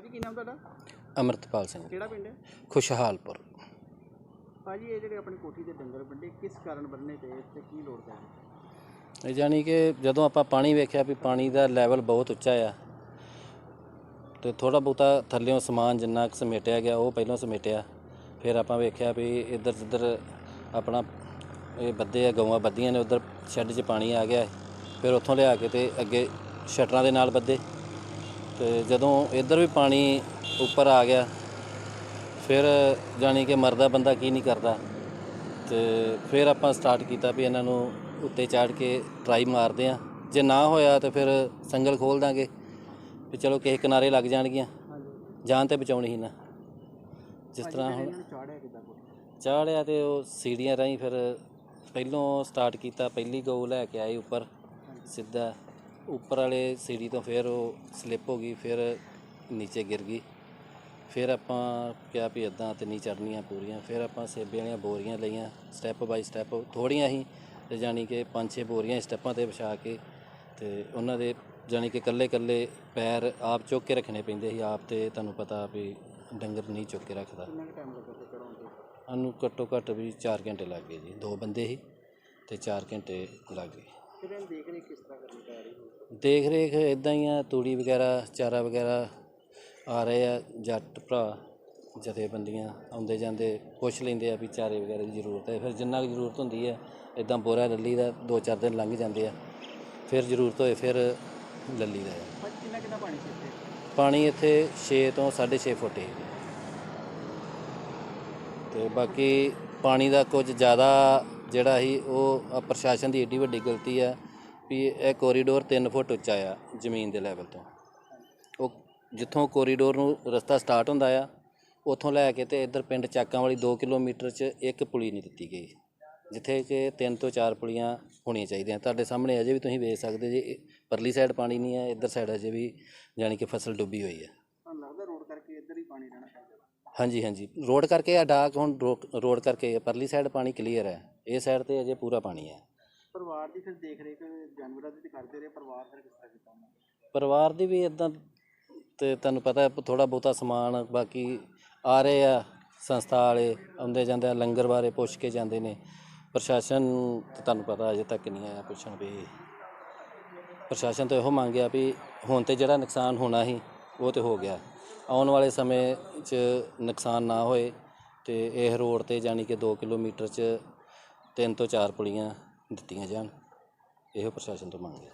ਭਾਜੀ ਕੀ ਨਾਮ ਤੁਹਾਡਾ? ਅਮਰਤਪਾਲ ਸਿੰਘ। ਕਿਹੜਾ ਪਿੰਡ ਹੈ? ਖੁਸ਼ਹਾਲਪੁਰ। ਭਾਜੀ ਇਹ ਜਿਹੜੇ ਆਪਣੀ ਕੋਠੀ ਦੇ ਡੰਗਰ ਵੱਡੇ ਕਿਸ ਕਾਰਨ ਬੰਨੇ ਤੇ ਤੇ ਕੀ ਲੋੜ ਪੈ ਇਹ ਜਾਣੀ ਕਿ ਜਦੋਂ ਆਪਾਂ ਪਾਣੀ ਵੇਖਿਆ ਵੀ ਪਾਣੀ ਦਾ ਲੈਵਲ ਬਹੁਤ ਉੱਚਾ ਆ ਤੇ ਥੋੜਾ ਬਹੁਤਾ ਥੱਲਿਓਂ ਸਮਾਨ ਜਿੰਨਾ ਕੁ ਸਮੇਟਿਆ ਗਿਆ ਉਹ ਪਹਿਲਾਂ ਸਮੇਟਿਆ। ਫਿਰ ਆਪਾਂ ਵੇਖਿਆ ਵੀ ਇੱਧਰ ਜਿੱਧਰ ਆਪਣਾ ਇਹ ਬੱਦੇ ਆ ਗਊਆਂ ਬੱਦੀਆਂ ਨੇ ਉਧਰ ਸ਼ੈੱਡ 'ਚ ਪਾਣੀ ਆ ਗਿਆ। ਫਿਰ ਉੱਥੋਂ ਲਿਆ ਕੇ ਤੇ ਅੱਗੇ ਸ਼ਟਰਾਂ ਦੇ ਨਾਲ ਬੱਦੇ ਤੇ ਜਦੋਂ ਇੱਧਰ ਵੀ ਪਾਣੀ ਉੱਪਰ ਆ ਗਿਆ ਫਿਰ ਜਾਣੀ ਕਿ ਮਰਦਾ ਬੰਦਾ ਕੀ ਨਹੀਂ ਕਰਦਾ। ਤੇ ਫਿਰ ਆਪਾਂ ਸਟਾਰਟ ਕੀਤਾ ਵੀ ਇਹਨਾਂ ਨੂੰ ਉੱਤੇ ਚਾੜ ਕੇ ਟਰਾਈ ਮਾਰਦੇ ਆ ਜੇ ਨਾ ਹੋਇਆ ਤੇ ਫਿਰ ਸੰਗਲ ਖੋਲ ਦਾਂਗੇ ਵੀ ਚਲੋ ਕਿਸੇ ਕਿਨਾਰੇ ਲੱਗ ਜਾਣਗੀਆਂ। ਜਾਨ ਤੇ ਬਚਾਉਣੀ ਸੀ ਨਾ। ਜਿਸ ਤਰ੍ਹਾਂ ਹੁਣ ਚਾੜਿਆ ਤੇ ਉਹ ਸੀੜੀਆਂ ਰਾਹੀਂ ਫਿਰ ਪਹਿਲੋਂ ਸਟਾਰਟ ਕੀਤਾ ਪਹਿਲੀ ਗਊ ਲੈ ਕੇ ਆਏ ਉੱਪਰ ਸਿੱਧਾ। ਉੱਪਰ ਵਾਲੇ ਸੀੜੀ ਤੋਂ ਫਿਰ ਉਹ ਸਲਿੱਪ ਹੋ ਗਈ ਫਿਰ ਨੀਚੇ ਗਿਰ ਗਈ। ਫਿਰ ਆਪਾਂ ਕਿਹਾ ਵੀ ਇਦਾਂ ਤੇ ਨਹੀਂ ਚੜਨੀਆਂ ਪੂਰੀਆਂ ਫਿਰ ਆਪਾਂ ਸੇਬੇ ਵਾਲੀਆਂ ਬੋਰੀਆਂ ਲਈਆਂ ਸਟੈਪ ਬਾਈ ਸਟੈਪ ਥੋੜੀਆਂ ਹੀ ਤੇ ਜਾਣੀ ਕਿ ਪੰਜ ਛੇ ਬੋਰੀਆਂ ਸਟੈਪਾਂ ਤੇ ਵਿਛਾ ਕੇ ਤੇ ਉਹਨਾਂ ਦੇ ਜਾਣੀ ਕਿ ਇਕੱਲੇ ਇਕੱਲੇ ਪੈਰ ਆਪ ਚੁੱਕ ਕੇ ਰੱਖਣੇ ਪੈਂਦੇ ਸੀ ਆਪ ਤੇ ਤੁਹਾਨੂੰ ਪਤਾ ਵੀ ਡੰਗਰ ਨਹੀਂ ਚੁੱਕ ਕੇ ਰੱਖਦਾ। ਸਾਨੂੰ ਘੱਟੋ ਘੱਟ ਵੀ 4 ਘੰਟੇ ਲੱਗ ਗਏ ਜੀ। ਦੋ ਬੰਦੇ ਸੀ ਤੇ 4 ਘੰਟੇ ਲੱਗ ਗਏ। ਫਿਰ ਇਹਨਾਂ ਦੇਖ ਰਹੇ ਕਿਸ ਤਰ੍ਹਾਂ ਕਰਨੀ ਪੈ ਰਹੀ ਹੈ? ਦੇਖ ਰੇਖ ਇਦਾਂ ਹੀ ਆ ਤੂੜੀ ਵਗੈਰਾ ਚਾਰਾ ਵਗੈਰਾ ਆ ਰਹੇ ਆ ਜੱਟ ਭਰਾ ਜਥੇਬੰਦੀਆਂ ਆਉਂਦੇ ਜਾਂਦੇ ਪੁੱਛ ਲੈਂਦੇ ਆ ਵੀ ਚਾਰੇ ਵਗੈਰਾ ਦੀ ਜ਼ਰੂਰਤ ਹੈ। ਫਿਰ ਜਿੰਨਾ ਕੁ ਜ਼ਰੂਰਤ ਹੁੰਦੀ ਹੈ ਇਦਾਂ ਬੋਰਾ ਲੱਲੀ ਦਾ ਦੋ ਚਾਰ ਦਿਨ ਲੰਘ ਜਾਂਦੇ ਆ ਫਿਰ ਜ਼ਰੂਰਤ ਹੋਏ ਫਿਰ ਲੱਲੀ ਦਾ ਆ। ਭਾਜੀ ਕਿੰਨਾ ਕਿੰਨਾ ਪਾਣੀ ਸੀ ਇੱਥੇ? ਪਾਣੀ ਇੱਥੇ 6 ਤੋਂ 6.5 ਫੁੱਟ ਹੈ ਤੇ ਬਾਕੀ ਪਾਣੀ ਦਾ ਕੁਝ ਜ਼ਿਆਦਾ ਜਿਹੜਾ ਸੀ ਉਹ ਪ੍ਰਸ਼ਾਸਨ ਦੀ ਏਡੀ ਵੱਡੀ ਗਲਤੀ ਆ ਵੀ ਇਹ ਕੋਰੀਡੋਰ 3 ਫੁੱਟ ਉੱਚਾ ਆ ਜ਼ਮੀਨ ਦੇ ਲੈਵਲ ਤੋਂ। ਉਹ ਜਿੱਥੋਂ ਕੋਰੀਡੋਰ ਨੂੰ ਰਸਤਾ ਸਟਾਰਟ ਹੁੰਦਾ ਆ ਉੱਥੋਂ ਲੈ ਕੇ ਤੇ ਇੱਧਰ ਪਿੰਡ ਚਾਕਾਂ ਵਾਲੀ 2 ਕਿਲੋਮੀਟਰ 'ਚ ਇੱਕ ਪੁਲੀ ਨਹੀਂ ਦਿੱਤੀ ਗਈ ਜਿੱਥੇ ਕਿ 3 ਤੋਂ 4 ਪੁਲੀਆਂ ਹੋਣੀਆਂ ਚਾਹੀਦੀਆਂ। ਤੁਹਾਡੇ ਸਾਹਮਣੇ ਅਜੇ ਵੀ ਤੁਸੀਂ ਵੇਖ ਸਕਦੇ ਜੇ ਪਰਲੀ ਸਾਈਡ ਪਾਣੀ ਨਹੀਂ ਹੈ ਇੱਧਰ ਸਾਈਡ ਅਜੇ ਵੀ ਜਾਣੀ ਕਿ ਫਸਲ ਡੁੱਬੀ ਹੋਈ ਹੈ ਤੁਹਾਨੂੰ ਲੱਗਦਾ ਰੋਡ ਕਰਕੇ ਇੱਧਰ ਹੀ ਪਾਣੀ ਰਹਿਣਾ ਚਾਹੀਦਾ। ਹਾਂਜੀ ਹਾਂਜੀ। ਰੋਡ ਕਰਕੇ ਆ ਡਾਕ ਹੁਣ ਰੋਡ ਕਰਕੇ ਪਰਲੀ ਸਾਈਡ ਪਾਣੀ ਕਲੀਅਰ ਹੈ ਇਹ ਸਾਈਡ ਤੇ ਅਜੇ ਪੂਰਾ ਪਾਣੀ ਹੈ। ਪਰਿਵਾਰ ਦੀ ਫਿਰ ਦੇਖ ਰੇਖ ਜਾਨਵਰਾਂ ਦੀ ਤੇ ਕਰਦੇ ਰਹੇ ਪਰਿਵਾਰ ਫਿਰ ਕਿਸ ਤਰ੍ਹਾਂ ਕੀਤਾ ਉਹਨਾਂ ਨੇ? ਪਰਿਵਾਰ ਦੀ ਵੀ ਇਦਾਂ ਤੇ ਤੁਹਾਨੂੰ ਪਤਾ ਥੋੜਾ ਬਹੁਤਾ ਸਮਾਨ ਬਾਕੀ ਆ ਰਹੇ ਆ ਸੰਸਥਾ ਵਾਲੇ ਆਉਂਦੇ ਜਾਂਦੇ ਆ ਲੰਗਰ ਬਾਰੇ ਪੁੱਛ ਕੇ ਜਾਂਦੇ ਨੇ। ਪ੍ਰਸ਼ਾਸਨ ਤੇ ਤੁਹਾਨੂੰ ਪਤਾ ਅਜੇ ਤੱਕ ਨਹੀਂ ਆਇਆ ਪੁੱਛਣ ਵੀ। ਪ੍ਰਸ਼ਾਸਨ ਤੋਂ ਇਹੋ ਮੰਗਿਆ ਵੀ ਹੁਣ ਤੇ ਜਿਹੜਾ ਨੁਕਸਾਨ ਹੋਣਾ ਸੀ ਉਹ ਤੇ ਹੋ ਗਿਆ। ਆਉਣ ਵਾਲੇ ਸਮੇਂ 'ਚ ਨੁਕਸਾਨ ਨਾ ਹੋਏ ਤੇ ਇਹ ਰੋਡ ਤੇ ਜਾਣੀ ਕਿ 2 ਕਿਲੋਮੀਟਰ 'ਚ ਤਿੰਨ ਤੋਂ ਚਾਰ ਪੁਲੀਆਂ ਦਿੱਤੀਆਂ ਜਾਣ। ਇਹੋ ਪ੍ਰਸ਼ਾਸਨ ਤੋਂ ਮੰਗਿਆ